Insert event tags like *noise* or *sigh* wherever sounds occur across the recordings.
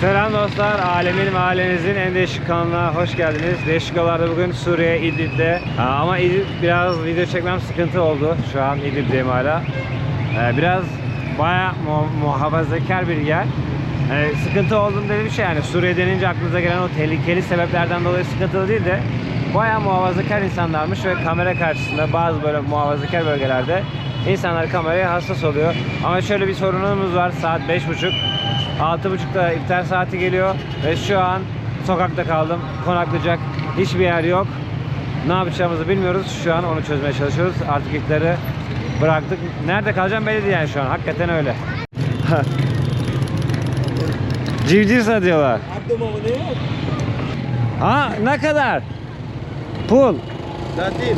Selam dostlar, alemin mahallenizin en değişik kanalına hoş geldiniz. Değişik yollarda bugün Suriye, İdlib'de. Ama İdlib biraz video çekmem sıkıntı oldu. Şu an İdlib'deyim hala. Ee, biraz baya mu- muhafazakar bir yer. Ee, sıkıntı olduğum dediğim şey yani Suriye denince aklınıza gelen o tehlikeli sebeplerden dolayı sıkıntılı değil de baya muhafazakar insanlarmış ve kamera karşısında bazı böyle muhafazakar bölgelerde insanlar kameraya hassas oluyor. Ama şöyle bir sorunumuz var saat 5.30 6.30'da iftar saati geliyor ve şu an sokakta kaldım. Konaklayacak hiçbir yer yok. Ne yapacağımızı bilmiyoruz. Şu an onu çözmeye çalışıyoruz. Artık iftarı bıraktık. Nerede kalacağım belli değil yani şu an. Hakikaten öyle. *laughs* Civcivsa diyorlar. Ha ne kadar? Pul. Zaten.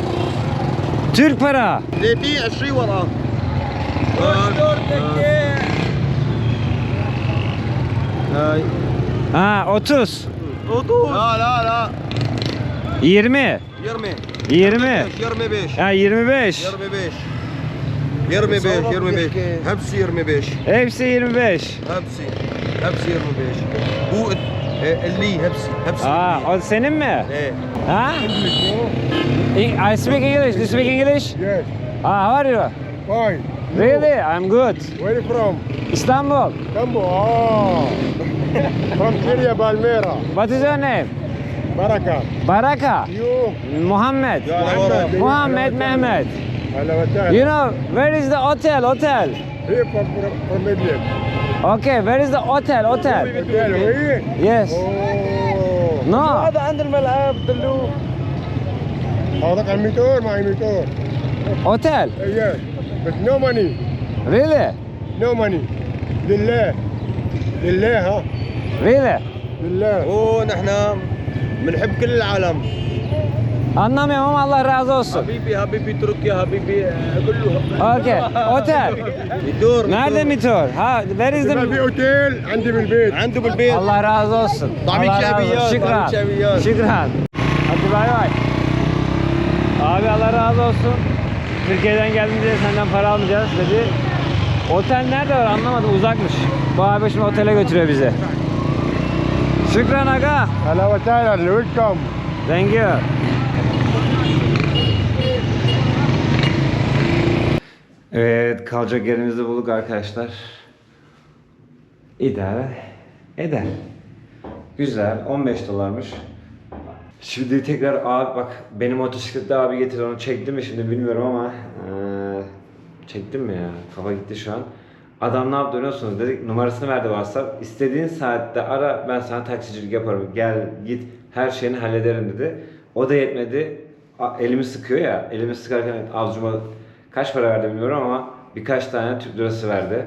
Türk para. Lebi eşri var. Hoş dört Ha 30. 30. La la la. 20. 20. 20. 25. Ha 25. 25. 25, 25. Hepsi 25. Hepsi 25. Hepsi. Hepsi 25. Bu 50 hepsi. Hepsi. Aa, o senin mi? Ha? I speak English. Do you speak English? Yes. Ah, how are you? Fine. Really? I'm good. Where are you from? Istanbul. Istanbul. Oh. *laughs* from Syria, Palmyra. What is your name? Baraka. Baraka. You. Muhammed. Muhammad. Muhammed Mehmet. Hello, what's You know, where is the hotel? Hotel. Here from, from, from Midian. Okay, where is the hotel? Hotel. Hotel, where? Yes. Oh. No. عند الملعب دلو حاضر على الميتور معي ميتور. Hotel. Yes. But no money. Really? No money. لله. لله ها. Really? لله. ونحن بنحب كل العالم Anlamıyorum ama Allah razı olsun. حبيبي حبيبي تركيا حبيبي آه، كله Okay. Hotel. يدور Nerede mitor? Ha, where is إذا في the... اوتيل عندي بالبيت. عنده بالبيت Allah razı olsun. Tabii Allah ki razı abi olsun. ya, Şükran. tabii ki abi ya. Şükran. Hadi bay bay. Abi Allah razı olsun. Türkiye'den geldim diye senden para almayacağız dedi. Otel nerede var anlamadım uzakmış. Bu abi şimdi otele götürüyor bizi. Şükran aga. Hello Atala, welcome. Thank you. Evet kalacak yerimizi bulduk arkadaşlar. İdare eder. Güzel 15 dolarmış. Şimdi tekrar abi bak benim motosiklette abi getir onu çekti mi şimdi bilmiyorum ama ee, çektim mi ya kafa gitti şu an. Adam ne yaptı biliyor musunuz? Dedik numarasını verdi WhatsApp. İstediğin saatte ara ben sana taksicilik yaparım. Gel git her şeyini hallederim dedi. O da yetmedi. Elimi sıkıyor ya. Elimi sıkarken avcuma kaç para verdi bilmiyorum ama birkaç tane Türk lirası verdi.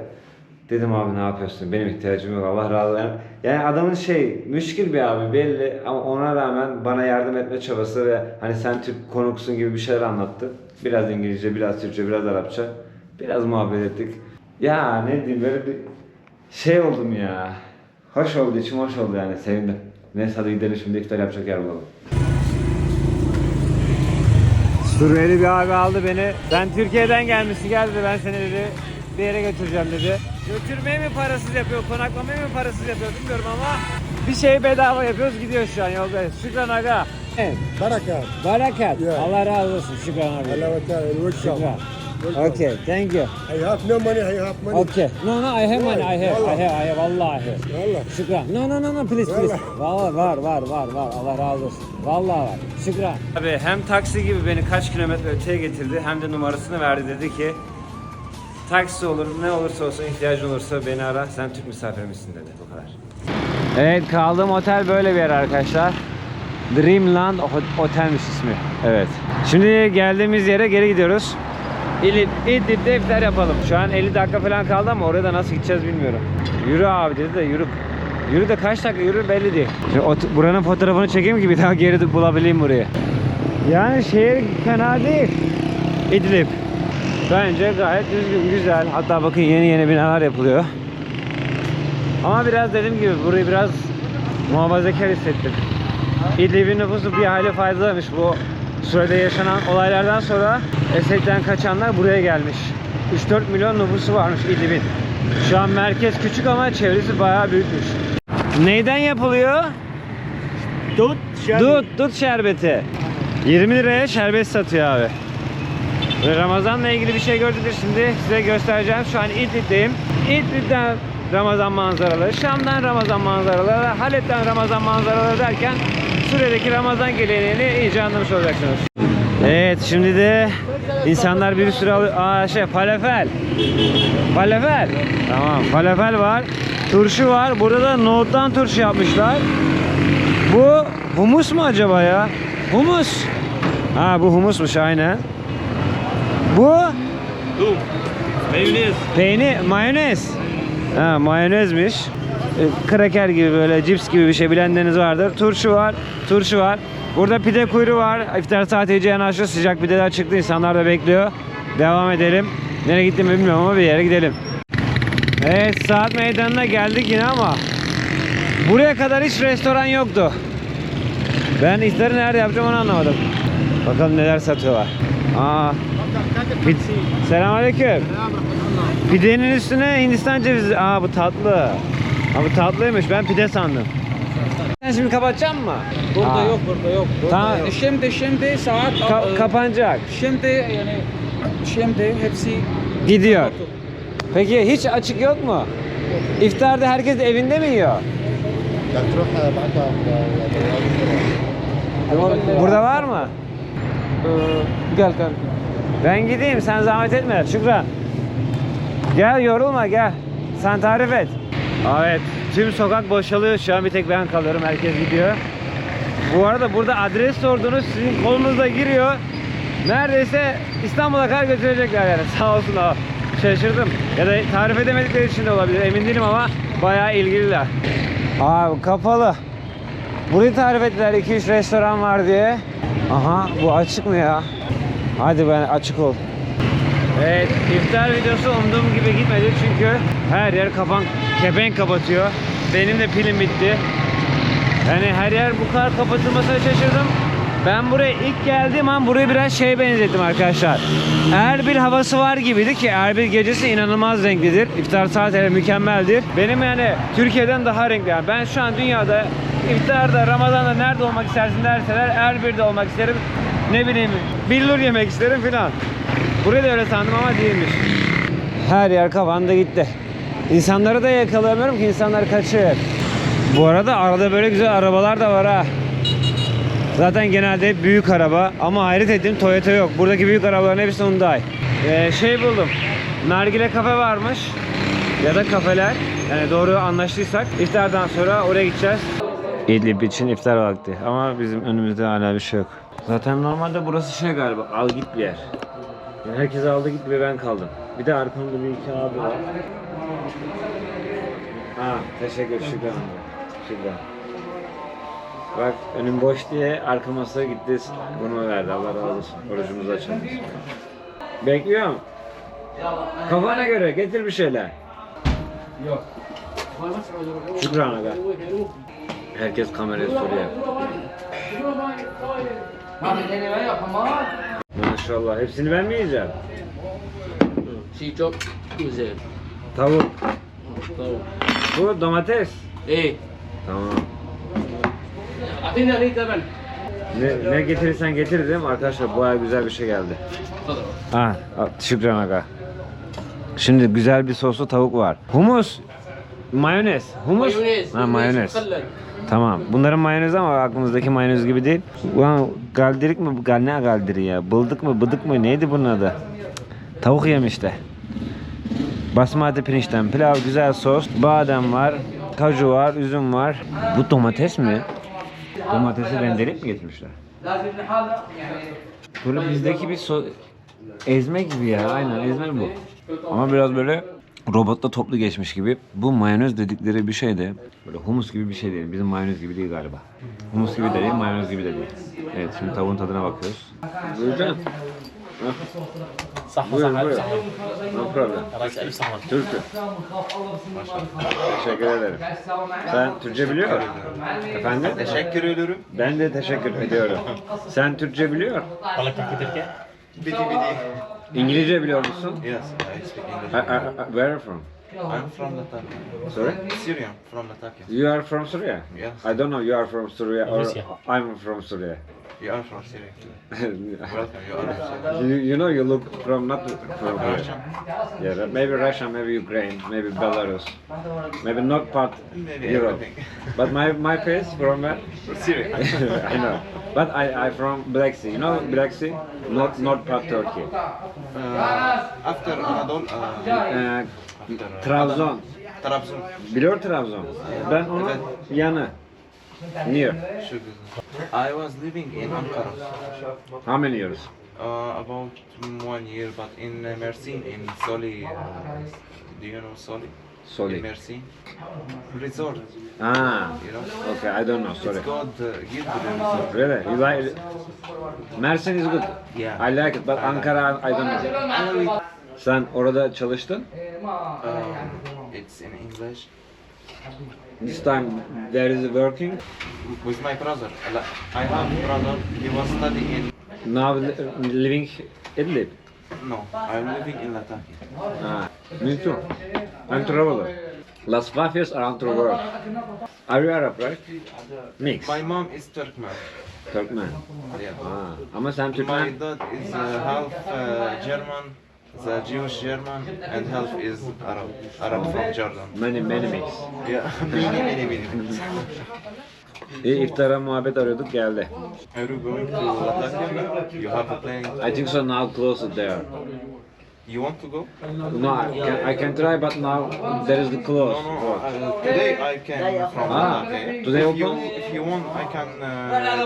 Dedim abi ne yapıyorsun? Benim ihtiyacım yok. Allah razı olsun. Yani adamın şey müşkil bir abi belli ama ona rağmen bana yardım etme çabası ve hani sen Türk konuksun gibi bir şeyler anlattı. Biraz İngilizce, biraz Türkçe, biraz Arapça. Biraz muhabbet ettik. Ya ne diyeyim böyle bir şey oldum ya. Hoş oldu, içim hoş oldu yani sevindim. Neyse hadi gidelim şimdi iftar yapacak yer bulalım. Suriyeli bir abi aldı beni. Ben Türkiye'den gelmişsin gel dedi ben seni dedi bir yere götüreceğim dedi. Götürmeyi mi parasız yapıyor, konaklamayı mı parasız yapıyor bilmiyorum ama bir şey bedava yapıyoruz gidiyoruz şu an yoldayız. Şükran aga. Evet. Barakat. Barakat. Yeah. Allah razı olsun Şükran abi. Allah razı olsun. Okay, thank you. I have no money, I have money. Okay. No, no, I have money, I have, I have, I have, vallahi. Valla. Şükran. No, no, no, no, please, please. Valla var, var, var, var. Allah razı olsun. Valla var. Şükran. Abi hem taksi gibi beni kaç kilometre öteye getirdi hem de numarasını verdi dedi ki taksi olur ne olursa olsun ihtiyacın olursa beni ara sen Türk misafirimizsin dedi bu kadar. Evet kaldığım otel böyle bir yer arkadaşlar. Dreamland Otel'miş ismi. Evet. Şimdi geldiğimiz yere geri gidiyoruz. İdlib, İdlib'de iftar yapalım. Şu an 50 dakika falan kaldı ama oraya da nasıl gideceğiz bilmiyorum. Yürü abi dedi de yürü. Yürü de kaç dakika yürü belli değil. Şimdi buranın fotoğrafını çekeyim ki bir daha geri bulabileyim burayı. Yani şehir fena değil. İdlib. Bence gayet düzgün, güzel. Hatta bakın yeni yeni binalar yapılıyor. Ama biraz dediğim gibi burayı biraz muhafazakar hissettim. İdlib'in nüfusu bir hayli fazlaymış. Bu sürede yaşanan olaylardan sonra Esed'den kaçanlar buraya gelmiş. 3-4 milyon nüfusu varmış İdlib'in. Şu an merkez küçük ama çevresi bayağı büyükmüş. Neyden yapılıyor? Dut, Dut, dut şerbeti. 20 liraya şerbet satıyor abi. Ve Ramazan'la ilgili bir şey gördünüz şimdi size göstereceğim. Şu an İdlib'deyim. İdlib'den Ramazan manzaraları, Şam'dan Ramazan manzaraları, Halep'ten Ramazan manzaraları derken Suriye'deki Ramazan geleneğini iyice anlamış olacaksınız. Evet şimdi de insanlar bir sürü alıyor. Aa şey falafel. Falafel. Tamam falafel var. Turşu var. Burada da nohuttan turşu yapmışlar. Bu humus mu acaba ya? Humus. Ha bu humusmuş aynen. Bu Dut. Mayonez. peynir, mayonez. Ha mayonezmiş. E, Kraker gibi böyle cips gibi bir şey bilenleriniz vardır. Turşu var, turşu var. Burada pide kuyruğu var. İftar saati yanaşıyor. Sıcak pideler çıktı. İnsanlar da bekliyor. Devam edelim. Nereye gittiğimi bilmiyorum ama bir yere gidelim. Evet saat meydanına geldik yine ama buraya kadar hiç restoran yoktu. Ben iftarı nerede yapacağım onu anlamadım. Bakalım neler satıyorlar. Aa. Pid Selamünaleyküm. Pidenin üstüne Hindistan cevizi. Aa bu tatlı. Aa bu tatlıymış. Ben pide sandım. Sen şimdi kapatacak mı? Burada Aa. yok, burada yok. Burada Tamam. yok. Şimdi, şimdi saat... Ka- e, kapanacak. Şimdi yani... Şimdi hepsi... Gidiyor. Peki hiç açık yok mu? İftarda herkes evinde mi yiyor? Burada var mı? E, gel gel. Ben gideyim sen zahmet etme Şükran. Gel yorulma gel. Sen tarif et. Evet tüm sokak boşalıyor şu an bir tek ben kalıyorum herkes gidiyor. Bu arada burada adres sordunuz sizin kolunuzda giriyor. Neredeyse İstanbul'a kadar götürecekler yani *laughs* sağ olsun ha. Şaşırdım. Ya da tarif edemedikleri için de olabilir emin değilim ama bayağı ilgililer. Abi kapalı. Burayı tarif ettiler 2-3 restoran var diye. Aha bu açık mı ya? Hadi ben açık ol. Evet iftar videosu umduğum gibi gitmedi çünkü her yer kapan kepenk kapatıyor. Benim de pilim bitti. Yani her yer bu kadar kapatılmasına şaşırdım. Ben buraya ilk geldiğim an burayı biraz şeye benzettim arkadaşlar. Erbil havası var gibiydi ki Erbil gecesi inanılmaz renklidir. İftar saatleri mükemmeldir. Benim yani Türkiye'den daha renkli. Yani ben şu an dünyada iftarda, Ramazan'da nerede olmak istersin derseler Erbil'de olmak isterim. Ne bileyim billur yemek isterim filan. Burayı da öyle sandım ama değilmiş. Her yer kapandı gitti. İnsanları da yakalayamıyorum ki insanlar kaçıyor. Bu arada arada böyle güzel arabalar da var ha. Zaten genelde hep büyük araba ama hayret ettim Toyota yok. Buradaki büyük arabaların hepsi Hyundai. Ee, şey buldum. Nargile kafe varmış. Ya da kafeler. Yani doğru anlaştıysak iftardan sonra oraya gideceğiz. İdlib için iftar vakti ama bizim önümüzde hala bir şey yok. Zaten normalde burası şey galiba al git bir yer. Yani herkes aldı gitti ve ben kaldım. Bir de arkamda bir iki abi var. Ha teşekkür şükran. Şükran. Bak önüm boş diye arka masaya gitti bunu verdi Allah razı olsun. Orucumuzu açalım. Bekliyorum. Kafana göre getir bir şeyler. Yok. Şükran aga. Herkes kameraya soruyor. Maşallah hepsini ben mi yiyeceğim? Si çok güzel. Tavuk. Tavuk. Bu domates. Eh, Tamam. Ne, ne getirirsen getir dedim. Arkadaşlar baya güzel bir şey geldi. Ha, Şükran aga. Şimdi güzel bir soslu tavuk var. Humus. Mayonez. Humus. Mayonez. Ha mayonez. Tamam. Bunların mayonezi ama aklımızdaki mayonez gibi değil. Ulan galdirik mi? Gal ne galdiri ya? Bıldık mı? Bıdık mı? Neydi bunun adı? Tavuk yemişte. Basmati pirinçten pilav, güzel sos, badem var, kaju var, üzüm var. Bu domates mi? Domatesi rendeleyip mi getirmişler? Böyle bizdeki bir so ezme gibi ya. Aynen ezme bu. Ama biraz böyle robotta toplu geçmiş gibi. Bu mayonez dedikleri bir şey de böyle humus gibi bir şey değil. Bizim mayonez gibi değil galiba. Humus gibi de değil, mayonez gibi de değil. Evet şimdi tavuğun tadına bakıyoruz. Buyurun. Sahma buyurun, sahma. Buyurun. Problem. Türkçe. Teşekkür ederim. Sen Türkçe biliyor musun? Efendim? Teşekkür ediyorum. Ben de teşekkür ediyorum. Sen Türkçe biliyor musun? Bidi bidi. İngilizce biliyor musun? Yes, I speak English. I, I, I- where from? I'm from Latakia. Sorry? Syrian, from Latakia. You are from Syria? Yes. I don't know you are from Syria or Russia. I'm from Syria. You are from Syria. you, *laughs* Welcome, you are from Syria. you know you look from not from here. Russian? Yeah, maybe Russia, maybe Ukraine, maybe Belarus, maybe not part Maybe Europe. everything. But my my face from where? Syria. *laughs* I know. But I I from Black Sea. You know Black Sea? Not not part Turkey. Uh, after Anadolu, uh, uh, Trabzon. Trabzon. Biliyor Trabzon. Ben onun Evet. yanı. Near. Şu güzel. I was living in Ankara How many years? uh, about one year, but in uh, Mersin, in Soli. Uh, do you know Soli? Soli. In Mersin. Resort, Ah. you know? Okay, I don't know. Sorry. It's called uh, Gilgit Resort. Really? You like Mersin is good. Yeah. I like it, but Ankara I don't know. Sen orada çalıştın. Um, it's in English. This time there is working. With my brother. I have a brother. He was studying in. Now li- living Idlib. No, I'm living in Latakia. Ah, me too. I'm traveler. Las Fafias around the world. Are you Arab, right? Mix. My mom is Turkmen. Turkmen. Yeah. Ah, ama sen My Türkmen. dad is uh, half uh, German, the Jewish German, and half is Arab, Arab from Jordan. Many many mix. Yeah, *laughs* many, many, many. İyi iftara muhabbet arıyorduk geldi. Are you going to Latakia? You have a plan? I think so now close it there. You want to go? No, I can, I can try but now there is the close. No, no. Uh, today I can from Ah, Latakia. today if you, open? if you want, I can uh,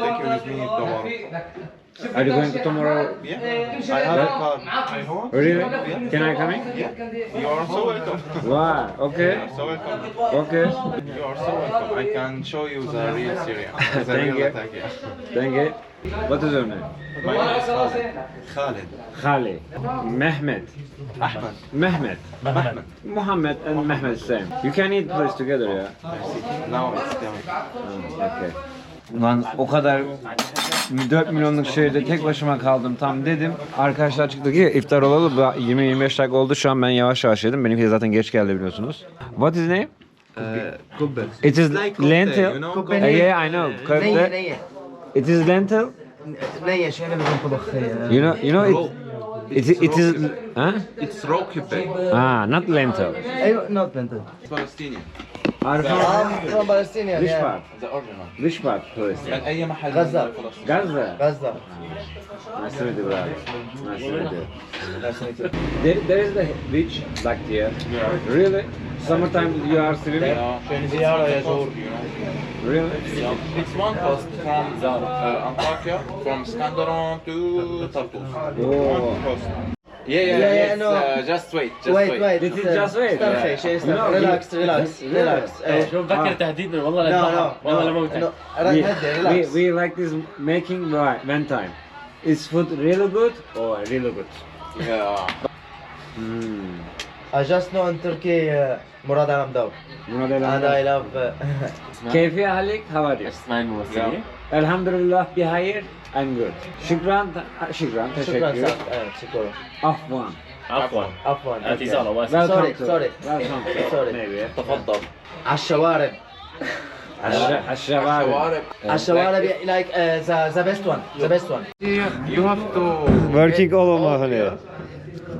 take you with me tomorrow. Are you going to tomorrow? Yeah, uh, I have a car. Really? Can I come in? Yeah, you are so welcome. Wow, You okay, are so welcome. okay. You are so welcome. I can show you the real Syria. *laughs* The Thank real you. Latakia. Thank you. What is your name? My name is Khalid. Khalid. Khali. Mehmet. Ahmed. Mehmet. Ahmed. Muhammad and Mehmet same. You can eat place together ya. Now it's coming. Ah, okay. Lan o kadar 4 milyonluk şehirde tek başıma kaldım tam dedim. Arkadaşlar çıktı ki iftar olalı 20-25 dakika oldu. Şu an ben yavaş yavaş yedim. Benimki de zaten geç geldi biliyorsunuz. What is name? Uh. It is like lentil. You know? Uh, yeah, I know. Kubbe. Neye, neye? It is lentil. Neye, şöyle bir kulak You know, you know it, It, it is huh? It's rocky Ah, not lentil. I, not lentil. Palestinian. Are from from Palestinian which yeah. part? The original. Which part? Palestine? من أي محل غزة. من فلسطين. Gaza. غزة Nice to meet you, brother. Nice to meet you. There, there is the beach back there. Really? Summertime you are swimming? Yeah. زيارة يزور. You know. Really? Yeah. It's one coast from uh, Antakya, from Skandaron to Tartus. Oh. One coast. Yeah, yeah, Yeah, yeah, it's, no. uh, just wait, just wait wait. wait This is just wait. استرخي شيء No, استرخي you- ريلاكس ريلاكس ريلاكس شو مفكر تهديدنا والله لا No, يذبحك no, والله لا no, موتك no. We, هدي we, ريلاكس we like this making right, one time. Is food really good or really good? Yeah. Hmm. I just know in Turkey uh, مراد عمدو Buna da and I elhamdülillah. love uh, *laughs* Keyfi halik, how are you? اسمعي الممثلين Elhamdülillah bir hayır, I'm good. Şükran, şükran, شكرا teşekkür. سعد شكرا Afwan. عفوا عفوا اعتذار واسف Welcome Sorry, to. sorry. Welcome to. Sorry. Maybe. تفضل على الشوارب Aşağı, aşağı Shawarib. على الشوارب like uh, the, the best one the best one You have to. Working all over hani.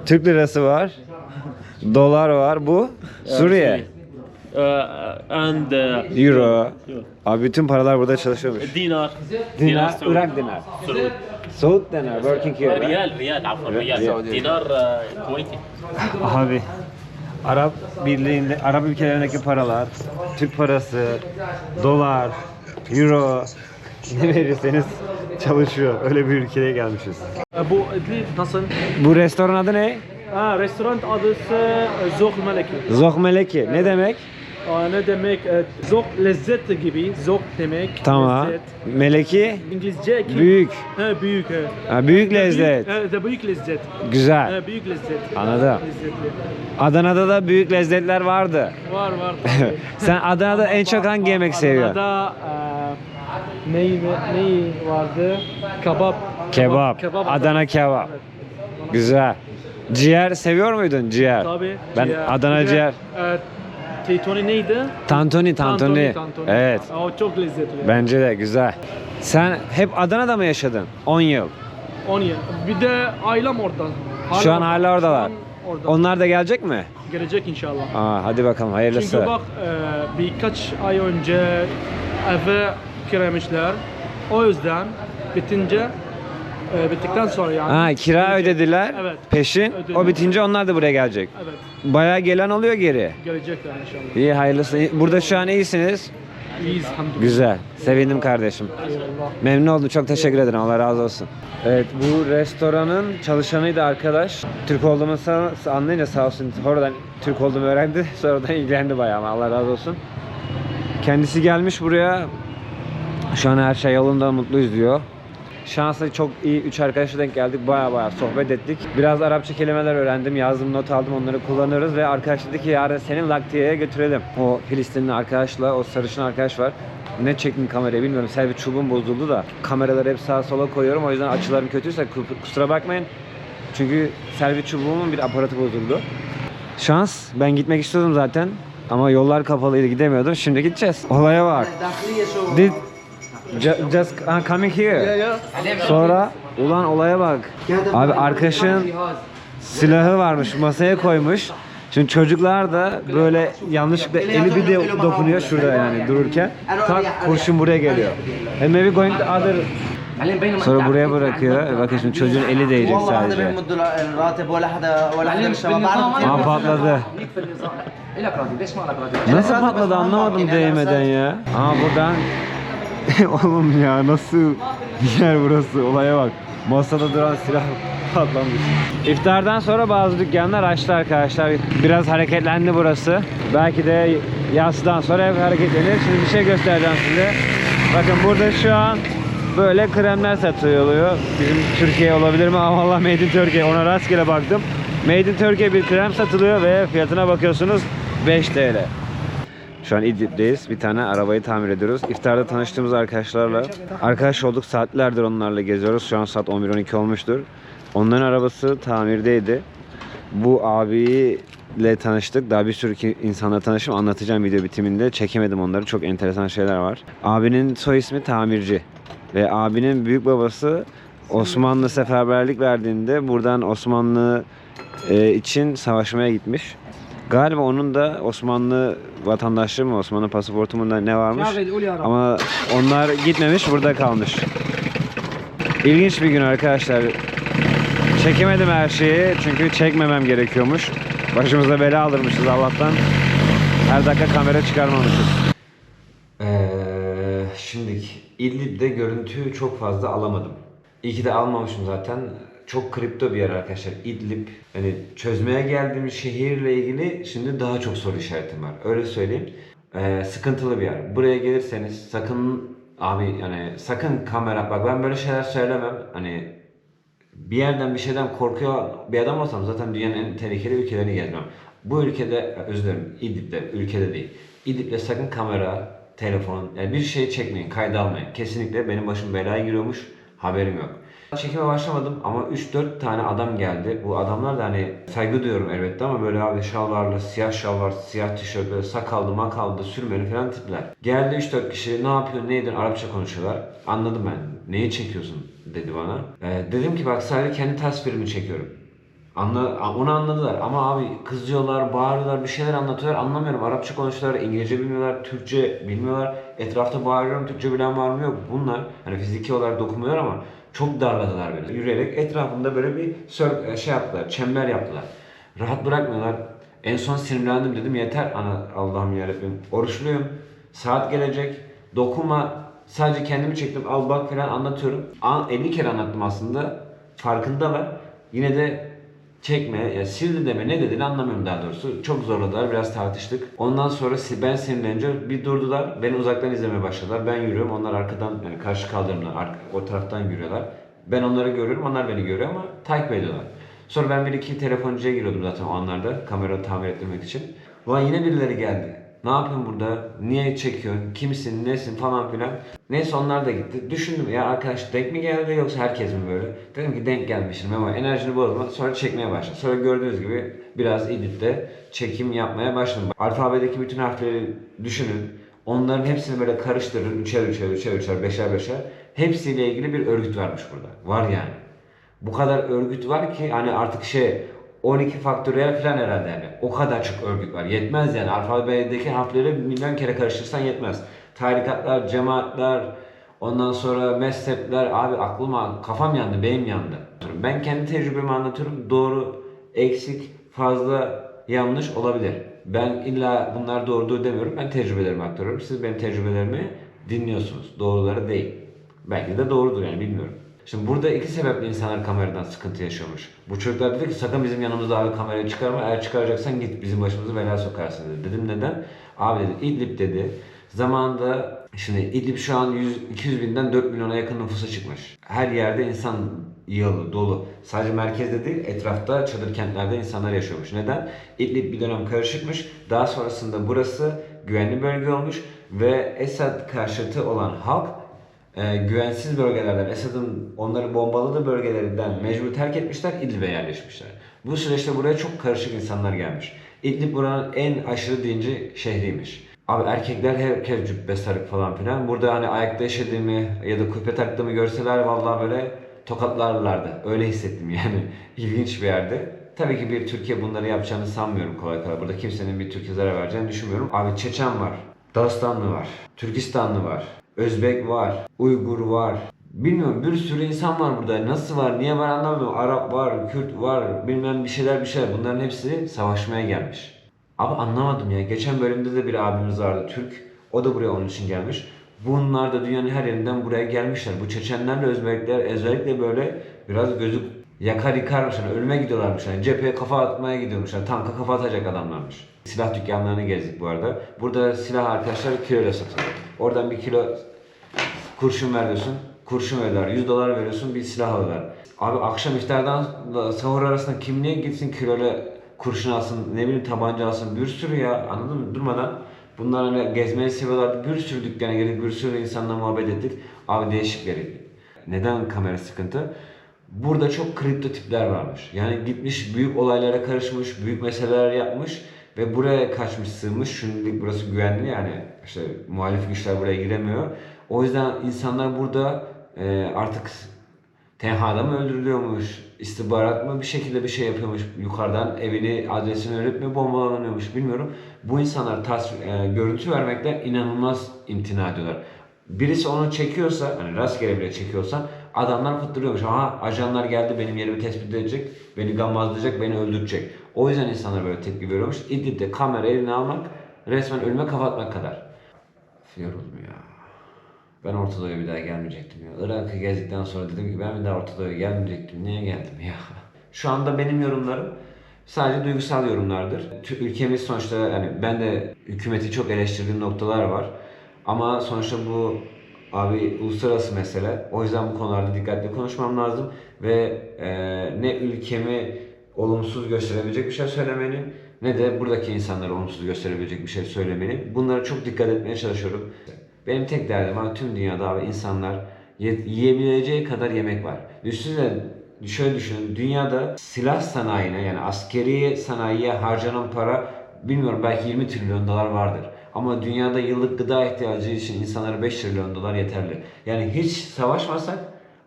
Türk lirası var. Dolar var. Bu Suriye. Uh, and uh, Euro. Euro. Abi bütün paralar burada çalışıyormuş. Dinar. Dinar, Saudi. Irak dinar. Saudi. Saud dinar, working here. Riyal, right? riyal, afan, Dinar, uh, Kuwaiti. Abi, Arap Birliği'nde, Arap ülkelerindeki paralar, Türk parası, dolar, euro, ne verirseniz çalışıyor. Öyle bir ülkeye gelmişiz. E, bu Edli nasıl? Bu restoran adı ne? Ha, restoran adı ise Zok Meleki. Zok Meleki. Ne demek? Aa, ne demek? E, Zok lezzet gibi. Zok demek. Tamam. Lezzet. Meleki İngilizce ki. büyük. Ha, büyük. he. Ha, büyük lezzet. Büyük, ha, de büyük lezzet. Güzel. Ha, büyük lezzet. Anladım. Lezzetli. Adana'da da büyük lezzetler vardı. Var var. *laughs* Sen Adana'da en çok hangi yemek seviyorsun? Adana'da e, neyi, neyi vardı? Kebap. Kebap. Kebap. Adana kebap. Güzel. Ciğer seviyor muydun ciğer? Tabii. Ben ciğer. Adana de, ciğer. E, Titoni neydi? Tantuni, tantuni. Evet. O çok lezzetli. Bence de güzel. Sen hep Adana'da mı yaşadın? 10 yıl. 10 yıl. Bir de ailem oradan. Şu an hala oradalar. Şu an orada. Onlar da gelecek mi? Gelecek inşallah. Aa, hadi bakalım hayırlısı. Çünkü bak e, birkaç ay önce eve kiralamışlar. O yüzden bitince e, bittikten sonra yani. Ha, kira ödediler. Evet. Peşin. Ödediler. O bitince onlar da buraya gelecek. Evet. Bayağı gelen oluyor geri. Gelecekler inşallah. İyi hayırlısı. Burada şu an iyisiniz. İyiyiz hamdolsun. Güzel. Sevindim kardeşim. Memnun oldum. Çok teşekkür ederim. Allah razı olsun. Evet bu restoranın çalışanıydı arkadaş. Türk olduğumu sa- anlayınca sağ olsun sonradan Türk olduğumu öğrendi. *laughs* Sonradan ilgilendi bayağı ama Allah razı olsun. Kendisi gelmiş buraya. Şu an her şey yolunda mutluyuz diyor. Şanslı çok iyi üç arkadaşla denk geldik. Baya baya sohbet ettik. Biraz Arapça kelimeler öğrendim. Yazdım, not aldım. Onları kullanıyoruz ve arkadaş dedi ki yarın seni Laktiye'ye götürelim. O Filistinli arkadaşla, o sarışın arkadaş var. Ne çektin kamerayı bilmiyorum. Selfie çubuğum bozuldu da. Kameraları hep sağa sola koyuyorum. O yüzden açılarım kötüyse ku- kusura bakmayın. Çünkü selfie çubuğumun bir aparatı bozuldu. Şans. Ben gitmek istiyordum zaten. Ama yollar kapalıydı gidemiyordum. Şimdi gideceğiz. Olaya bak. Did, Just uh, coming here. Sonra ulan olaya bak. Abi arkadaşın silahı varmış masaya koymuş. Şimdi çocuklar da böyle yanlışlıkla eli bir de dokunuyor şurada yani dururken. Tak kurşun buraya geliyor. And maybe going to other Sonra buraya bırakıyor. E, bakın şimdi çocuğun eli değecek sadece. Ama patladı. Nasıl patladı anlamadım değmeden ya. Ama buradan *laughs* Oğlum ya nasıl bir yer burası olaya bak. Masada duran silah *laughs* patlamış. İftardan sonra bazı dükkanlar açtı arkadaşlar. Biraz hareketlendi burası. Belki de yatsıdan sonra hep hareketlenir. Şimdi bir şey göstereceğim size. Bakın burada şu an böyle kremler satılıyor. Bizim Türkiye olabilir mi? *laughs* Ama Allah Made in Turkey. Ona rastgele baktım. Made in Turkey bir krem satılıyor ve fiyatına bakıyorsunuz 5 TL. Şu an İdlib'deyiz. Bir tane arabayı tamir ediyoruz. İftarda tanıştığımız arkadaşlarla arkadaş olduk. Saatlerdir onlarla geziyoruz. Şu an saat 11-12 olmuştur. Onların arabası tamirdeydi. Bu abiyle tanıştık. Daha bir sürü insanla tanıştım. Anlatacağım video bitiminde. Çekemedim onları. Çok enteresan şeyler var. Abinin soy ismi Tamirci. Ve abinin büyük babası Osmanlı seferberlik verdiğinde buradan Osmanlı e, için savaşmaya gitmiş. Galiba onun da Osmanlı vatandaşlığı mı, Osmanlı pasaportu mu ne varmış. Ama onlar gitmemiş, burada kalmış. İlginç bir gün arkadaşlar. Çekemedim her şeyi çünkü çekmemem gerekiyormuş. Başımıza bela aldırmışız Allah'tan. Her dakika kamera çıkarmamışız. Ee, şimdi İdlib'de görüntüyü çok fazla alamadım. İyi ki de almamışım zaten. Çok kripto bir yer arkadaşlar. İdlib. Yani çözmeye geldiğim şehirle ilgili şimdi daha çok soru işaretim var. Öyle söyleyeyim. Ee, sıkıntılı bir yer. Buraya gelirseniz sakın abi yani sakın kamera bak ben böyle şeyler söylemem. Hani bir yerden bir şeyden korkuyor bir adam olsam zaten dünyanın en tehlikeli ülkelerini gezmem. Bu ülkede, özür dilerim İdlib'de, ülkede değil. İdlib'de sakın kamera, telefon, yani bir şey çekmeyin, kayda almayın. Kesinlikle benim başım belaya giriyormuş, haberim yok. Çekime başlamadım ama 3-4 tane adam geldi. Bu adamlar da hani saygı duyuyorum elbette ama böyle abi şalvarlı, siyah şalvar, siyah tişört, böyle sakallı, makallı, sürmeli falan tipler. Geldi 3-4 kişi ne yapıyor, neydin Arapça konuşuyorlar. Anladım ben. Neyi çekiyorsun dedi bana. Ee, dedim ki bak sadece kendi tasvirimi çekiyorum. Anla, onu anladılar ama abi kızıyorlar, bağırıyorlar, bir şeyler anlatıyorlar anlamıyorum. Arapça konuşuyorlar, İngilizce bilmiyorlar, Türkçe bilmiyorlar. Etrafta bağırıyorum, Türkçe bilen var mı yok. Bunlar hani fiziki olarak dokunmuyor ama çok darladılar beni. Yürüyerek etrafımda böyle bir sör, şey yaptılar, çember yaptılar. Rahat bırakmıyorlar. En son sinirlendim dedim yeter ana Allah'ım yarabbim. Oruçluyum. Saat gelecek. Dokunma. Sadece kendimi çektim. Al bak falan anlatıyorum. An- 50 kere anlattım aslında. Farkındalar. Yine de çekme, ya sildi deme ne dediğini anlamıyorum daha doğrusu. Çok zorladılar, biraz tartıştık. Ondan sonra ben sinirlenince bir durdular. Beni uzaktan izlemeye başladılar. Ben yürüyorum, onlar arkadan yani karşı kaldırımdan, arka- o taraftan yürüyorlar. Ben onları görüyorum, onlar beni görüyor ama takip ediyorlar. Sonra ben bir iki telefoncuya giriyordum zaten o anlarda kamera tamir ettirmek için. Ulan yine birileri geldi. Ne yapıyorsun burada? Niye çekiyorsun? Kimsin? Nesin? Falan filan. Neyse onlar da gitti. Düşündüm ya arkadaş denk mi geldi yoksa herkes mi böyle? Dedim ki denk gelmişim ama enerjini bozma. Sonra çekmeye başladım. Sonra gördüğünüz gibi biraz İdlib'de çekim yapmaya başladım. Alfabedeki bütün harfleri düşünün. Onların hepsini böyle karıştırın. Üçer üçer, üçer üçer, beşer beşer. Hepsiyle ilgili bir örgüt varmış burada. Var yani. Bu kadar örgüt var ki hani artık şey 12 faktöriyel falan herhalde yani. O kadar çok örgüt var. Yetmez yani. Alfabedeki harfleri milyon kere karıştırsan yetmez. Tarikatlar, cemaatler, ondan sonra mezhepler. Abi aklıma kafam yandı, beynim yandı. Ben kendi tecrübemi anlatıyorum. Doğru, eksik, fazla, yanlış olabilir. Ben illa bunlar doğrudur demiyorum. Ben tecrübelerimi aktarıyorum. Siz benim tecrübelerimi dinliyorsunuz. Doğruları değil. Belki de doğrudur yani bilmiyorum. Şimdi burada iki sebeple insanlar kameradan sıkıntı yaşıyormuş. Bu çocuklar dedi ki sakın bizim yanımızda abi kamerayı çıkarma. Eğer çıkaracaksan git bizim başımızı belaya sokarsın dedi. Dedim neden? Abi dedi İdlib dedi. Zamanında şimdi İdlib şu an 100, 200 binden 4 milyona yakın nüfusa çıkmış. Her yerde insan yığılı, dolu. Sadece merkezde değil, etrafta çadır kentlerde insanlar yaşıyormuş. Neden? İdlib bir dönem karışıkmış. Daha sonrasında burası güvenli bölge olmuş ve Esad karşıtı olan halk e, güvensiz bölgelerden, Esad'ın onları bombaladığı bölgelerinden mecbur terk etmişler, İdlib'e yerleşmişler. Bu süreçte buraya çok karışık insanlar gelmiş. İdlib buranın en aşırı dinci şehriymiş. Abi erkekler herkes cübbe sarık falan filan. Burada hani ayakta yaşadığımı ya da küpe taktığımı görseler vallahi böyle tokatlarlardı. Öyle hissettim yani. *laughs* İlginç bir yerde. Tabii ki bir Türkiye bunları yapacağını sanmıyorum kolay kolay. Burada kimsenin bir Türkiye zarar vereceğini düşünmüyorum. Abi Çeçen var. Dağıstanlı var. Türkistanlı var. Özbek var. Uygur var. Bilmiyorum bir sürü insan var burada. Nasıl var, niye var anlamadım. Arap var, Kürt var, bilmem bir şeyler bir şeyler. Bunların hepsi savaşmaya gelmiş. Abi anlamadım ya. Geçen bölümde de bir abimiz vardı Türk. O da buraya onun için gelmiş. Bunlar da dünyanın her yerinden buraya gelmişler. Bu Çeçenlerle Özbekler özellikle böyle biraz gözü yakar yıkarmış. Yani ölüme gidiyorlarmış. Yani cepheye kafa atmaya gidiyormuşlar. Tanka kafa atacak adamlarmış. Silah dükkanlarını gezdik bu arada. Burada silah arkadaşlar kiloyla satılıyor. Oradan bir kilo kurşun veriyorsun. Kurşun veriyorlar. 100 dolar veriyorsun bir silah alıyorlar. Abi akşam iftardan da sahur arasında kim niye gitsin kiloyla kurşun alsın, ne bileyim tabanca alsın bir sürü ya anladın mı durmadan. Bunlar hani gezmeyi seviyorlar. Bir sürü dükkana girdik, bir sürü insanla muhabbet ettik. Abi değişik geldi. Neden kamera sıkıntı? Burada çok kripto tipler varmış. Yani gitmiş büyük olaylara karışmış, büyük meseleler yapmış ve buraya kaçmış sığınmış. Şimdilik burası güvenli yani işte muhalif güçler buraya giremiyor. O yüzden insanlar burada e, artık tenhada mı öldürülüyormuş, istihbarat mı bir şekilde bir şey yapıyormuş, yukarıdan evini, adresini öğretip mi bombalanıyormuş bilmiyorum. Bu insanlar tasvir, e, görüntü vermekten inanılmaz imtina ediyorlar. Birisi onu çekiyorsa, hani rastgele bile çekiyorsa adamlar fıttırıyormuş. Aha ajanlar geldi benim yerimi tespit edecek, beni gammazlayacak, beni öldürecek. O yüzden insanlar böyle tepki veriyormuş. İdlib'de kamera eline almak resmen ölüme kapatmak kadar. Yoruldum ya. Ben Orta Doğu'ya bir daha gelmeyecektim ya. Irak'ı gezdikten sonra dedim ki ben bir daha Orta Doğu'ya gelmeyecektim. Niye geldim ya? *laughs* Şu anda benim yorumlarım sadece duygusal yorumlardır. Ülkemiz sonuçta yani ben de hükümeti çok eleştirdiğim noktalar var. Ama sonuçta bu abi uluslararası mesele. O yüzden bu konularda dikkatli konuşmam lazım ve e, ne ülkemi olumsuz gösterebilecek bir şey söylemenin ne de buradaki insanları olumsuz gösterebilecek bir şey söylemenin. Bunlara çok dikkat etmeye çalışıyorum. Benim tek derdim var tüm dünyada abi insanlar ye- yiyebileceği kadar yemek var. Düşünsene şöyle düşünün dünyada silah sanayine yani askeri sanayiye harcanan para bilmiyorum belki 20 trilyon dolar vardır. Ama dünyada yıllık gıda ihtiyacı için insanlara 5 trilyon dolar yeterli. Yani hiç savaşmasak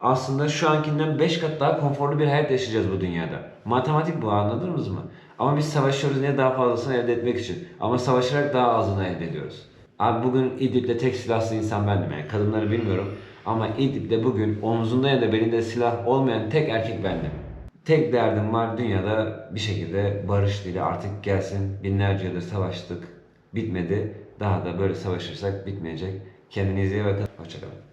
aslında şu ankinden 5 kat daha konforlu bir hayat yaşayacağız bu dünyada. Matematik bu anladınız mı? Ama biz savaşıyoruz niye daha fazlasını elde etmek için. Ama savaşarak daha azını elde ediyoruz. Abi bugün İdlib'de tek silahlı insan bendim yani kadınları bilmiyorum. Ama İdlib'de bugün omzunda ya da belinde silah olmayan tek erkek bendim. Tek derdim var dünyada bir şekilde barış dili artık gelsin. Binlerce yıldır savaştık. Bitmedi. Daha da böyle savaşırsak bitmeyecek. Kendinize iyi bakın. Hoşçakalın.